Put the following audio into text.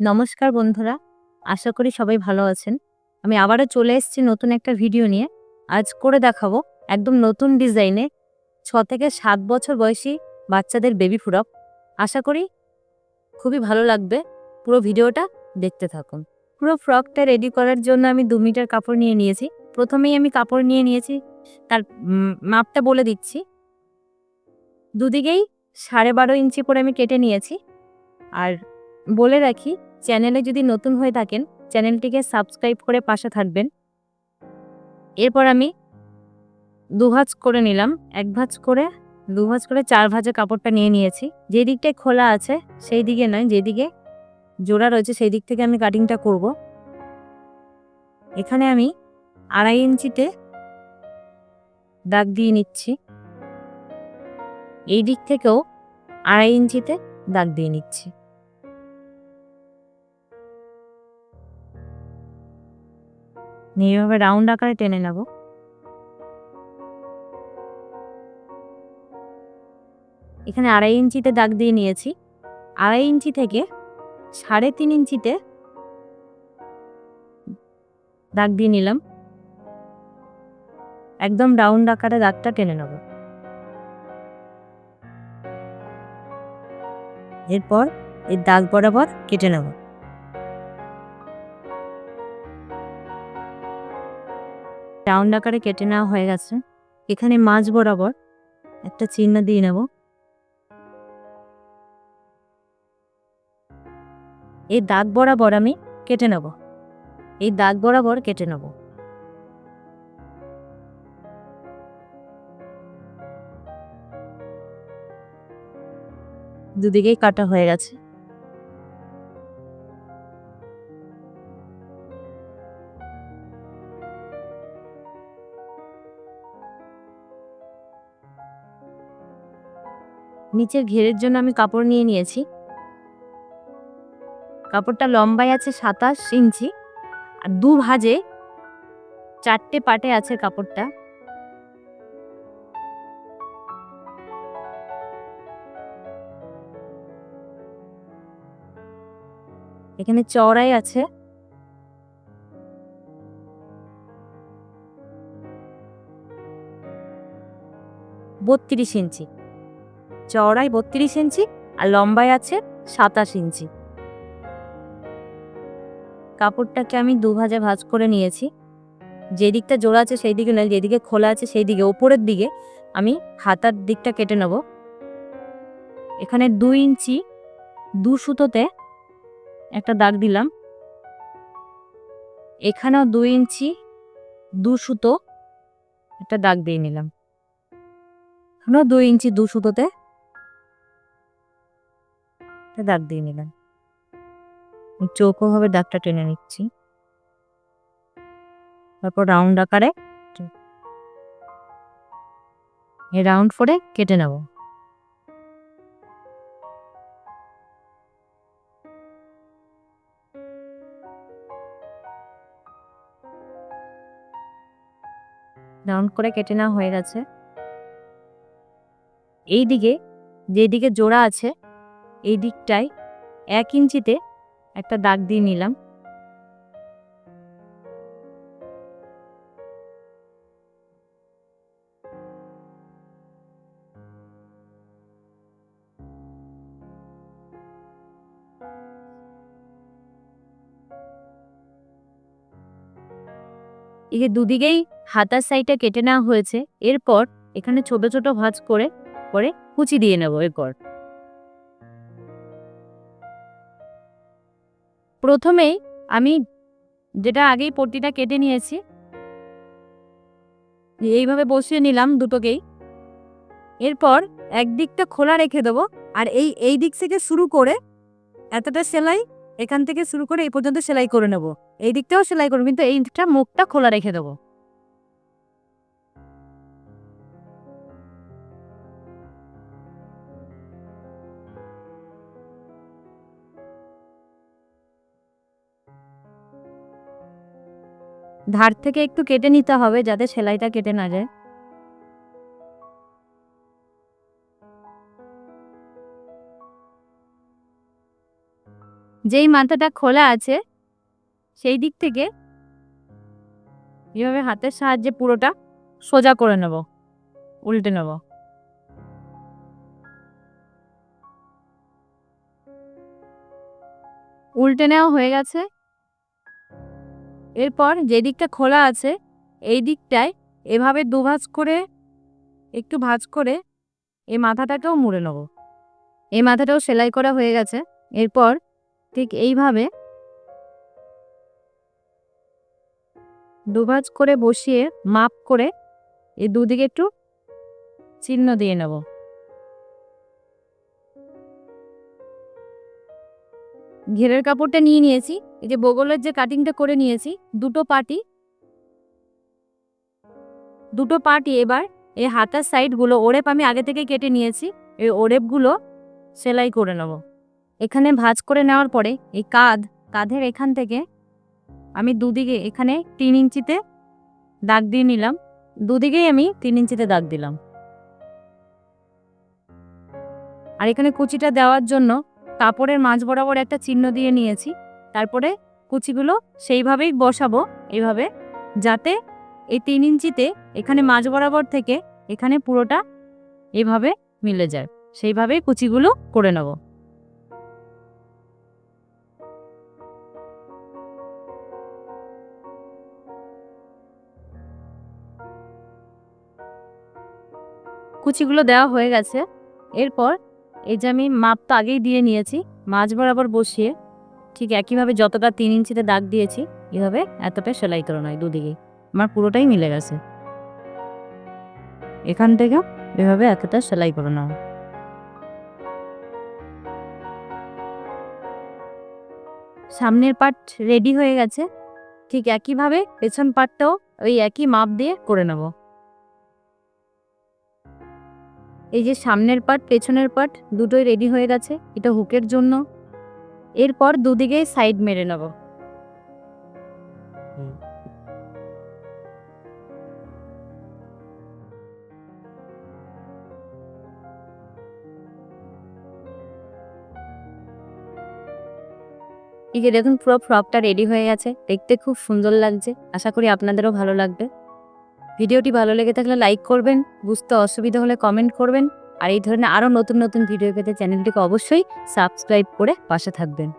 নমস্কার বন্ধুরা, আশা করি সবাই ভালো আছেন। আমি আবারও চলে এসেছি নতুন একটা ভিডিও নিয়ে। আজ করে দেখাবো একদম নতুন ডিজাইনে ছ থেকে সাত বছর বয়সী বাচ্চাদের বেবি ফ্রক। আশা করি খুবই ভালো লাগবে। পুরো ভিডিওটা দেখতে থাকুন। পুরো ফ্রকটা রেডি করার জন্য আমি দু মিটার কাপড় নিয়ে নিয়েছি। প্রথমেই আমি কাপড় নিয়ে নিয়েছি, তার মাপটা বলে দিচ্ছি। দুদিকেই সাড়ে বারো ইঞ্চি করে আমি কেটে নিয়েছি। আর বলে রাখি চ্যানেলে যদি নতুন হয়ে থাকেন, চ্যানেলটিকে সাবস্ক্রাইব করে পাশে থাকবেন। এরপর আমি দু ভাঁজ করে নিলাম। এক ভাঁজ করে দু ভাঁজ করে চার ভাঁজে কাপড়টা নিয়ে নিয়েছি। যে দিকটায় খোলা আছে, সেই দিকে নয় যেদিকে জোড়া রয়েছে, সেই দিক থেকে আমি কাটিংটা করব। এখানে আমি আড়াই ইঞ্চিতে দাগ দিয়ে নিচ্ছি। এই দিক থেকেও আড়াই ইঞ্চিতে দাগ দিয়ে নিচ্ছি। নিয়ে এভাবে রাউন্ড আকারে টেনে নেব। এখানে আড়াই ইঞ্চিতে দাগ দিয়ে নিয়েছি। আড়াই ইঞ্চি থেকে সাড়ে তিন ইঞ্চিতে দাগ দিয়ে নিলাম। একদম রাউন্ড আকারে দাগটা টেনে নেব। এরপর এই দাগ বরাবর কেটে নেব। রাউন্ড আকারে কেটে নেওয়া হয়ে গেছে। এখানে মাছ বরাবর একটা চিহ্ন দিয়ে নেব। এই দাগ বরাবর আমি কেটে নেব। এই দাগ বরাবর কেটে নেব। দুদিকেই কাটা হয়ে গেছে। নিচের ঘেরের জন্য আমি কাপড় নিয়ে নিয়েছি। কাপড়টা লম্বায় আছে সাতাশ ইঞ্চি আর দু ভাজে চারটে পাটে আছে কাপড়টা। এখানে চওড়াই আছে। বত্রিশ ইঞ্চি। চওড়াই বত্রিশ ইঞ্চি আর লম্বায় আছে সাতাশ ইঞ্চি। কাপড়টাকে আমি দু ভাজে করে নিয়েছি। যে দিকটা জোড়া আছে সেই দিকে নয়, যেদিকে খোলা আছে সেই দিকে ওপরের দিকে আমি হাতার দিকটা কেটে নেব। এখানে দুই ইঞ্চি দু সুতোতে একটা দাগ দিলাম। এখানেও দুই ইঞ্চি দু সুতো একটা দাগ দিয়ে নিলাম। এখানেও দুই ইঞ্চি দু সুতোতে একটা দাগ দিয়ে নিলাম। চৌকোভাবে দাগটা টেনে নিচ্ছি। তারপর রাউন্ড আকারে রাউন্ড করে কেটে নেব। রাউন্ড করে কেটে নেওয়া হয়ে গেছে। এই দিকে যেদিকে জোড়া আছে এই দিকটায় এক ইঞ্চিতে একটা দাগ দিয়ে নিলাম। এই যে দুদিকেই হাতার সাইডটা কেটে নেওয়া হয়েছে। এরপর এখানে ছোট ছোট ভাঁজ করে, পরে কুচি দিয়ে নেব এরপর। প্রথমেই আমি যেটা আগেই পট্টিটা কেটে নিয়েছি এইভাবে বসিয়ে নিলাম দুটোকেই। এরপর একদিকটা খোলা রেখে দেবো, আর এই এই দিক থেকে শুরু করে এতটা সেলাই এখান থেকে শুরু করে এই পর্যন্ত সেলাই করে নেব। এই দিকটাও সেলাই করব, কিন্তু এই দিকটা মুখটা খোলা রেখে দেবো। ধার থেকে একটু কেটে নিতে হবে যাতে সেলাইটা কেটে না যায়। যেই মাথাটা খোলা আছে, সেই দিক থেকে এভাবে হাতের সাহায্যে পুরোটা সোজা করে নেব, উল্টে নেব। উল্টে নেওয়া হয়ে গেছে। এরপর যে দিকটা খোলা আছে, এই দিকটায় এভাবে দুভাজ করে, একটু ভাঁজ করে এই মাথাটাকেও মুড়ে নেব। এই মাথাটাও সেলাই করা হয়ে গেছে। এরপর ঠিক এইভাবে দুভাজ করে বসিয়ে, মাপ করে এই দুদিকে একটু চিহ্ন দিয়ে নেব। ঘেরের কাপড়টা নিয়ে নিয়েছি। এই যে বগলের যে কাটিংটা করে নিয়েছি, দুটো পাটি দুটো পাটি এবার এই হাতার সাইডগুলো ওরেপ আমি আগে থেকে কেটে নিয়েছি, এই ওরেপগুলো সেলাই করে নেব। এখানে ভাঁজ করে নেওয়ার পরে এই কাঁধ, কাঁধের এখান থেকে আমি দুদিকে এখানে তিন ইঞ্চিতে দাগ দিয়ে নিলাম, দুদিকেই আমি তিন ইঞ্চিতে দাগ দিলাম। আর এখানে কুচিটা দেওয়ার জন্য কাপড়ের মাঝ বরাবর একটা চিহ্ন দিয়ে নিয়েছি তারপরে কুচিগুলো সেইভাবেই বসাবো এইভাবে যাতে এই তিন ইঞ্চিতে এখানে মাঝ বরাবর থেকে এখানে পুরোটা এভাবে মিলে যায়। সেইভাবেই কুচিগুলো করে নেব। কুচিগুলো দেওয়া হয়ে গেছে। এরপর এই যে আমি মাপ তো আগেই দিয়ে নিয়েছি, মাঝ বরাবর বসিয়ে ঠিক একইভাবে যতটা তিন ইঞ্চিতে দাগ দিয়েছি, এভাবে এতটা সেলাই করে নয় দুদিকেই। আমার পুরোটাই মিলে গেছে। এখান থেকে এভাবে এতটা সেলাই করে নেওয়া সামনের পার্ট রেডি হয়ে গেছে। ঠিক একইভাবে পেছন পার্টটাও ওই একই মাপ দিয়ে করে নেব। এই যে সামনের পার্ট পেছনের পার্ট দুটোই রেডি হয়ে গেছে। এটা হুকের জন্য। এরপর দুদিকে সাইড মেরে নেব। এই যে দেখুন পুরো ফ্রকটা রেডি হয়ে গেছে। দেখতে খুব সুন্দর লাগছে। আশা করি আপনাদেরও ভালো লাগবে। ভিডিওটি ভালো লেগে থাকলে লাইক করবেন বুঝতে অসুবিধা হলে কমেন্ট করবেন। আর এই ধরনের আরও নতুন নতুন ভিডিও পেতে চ্যানেলটিকে অবশ্যই সাবস্ক্রাইব করে পাশে থাকবেন।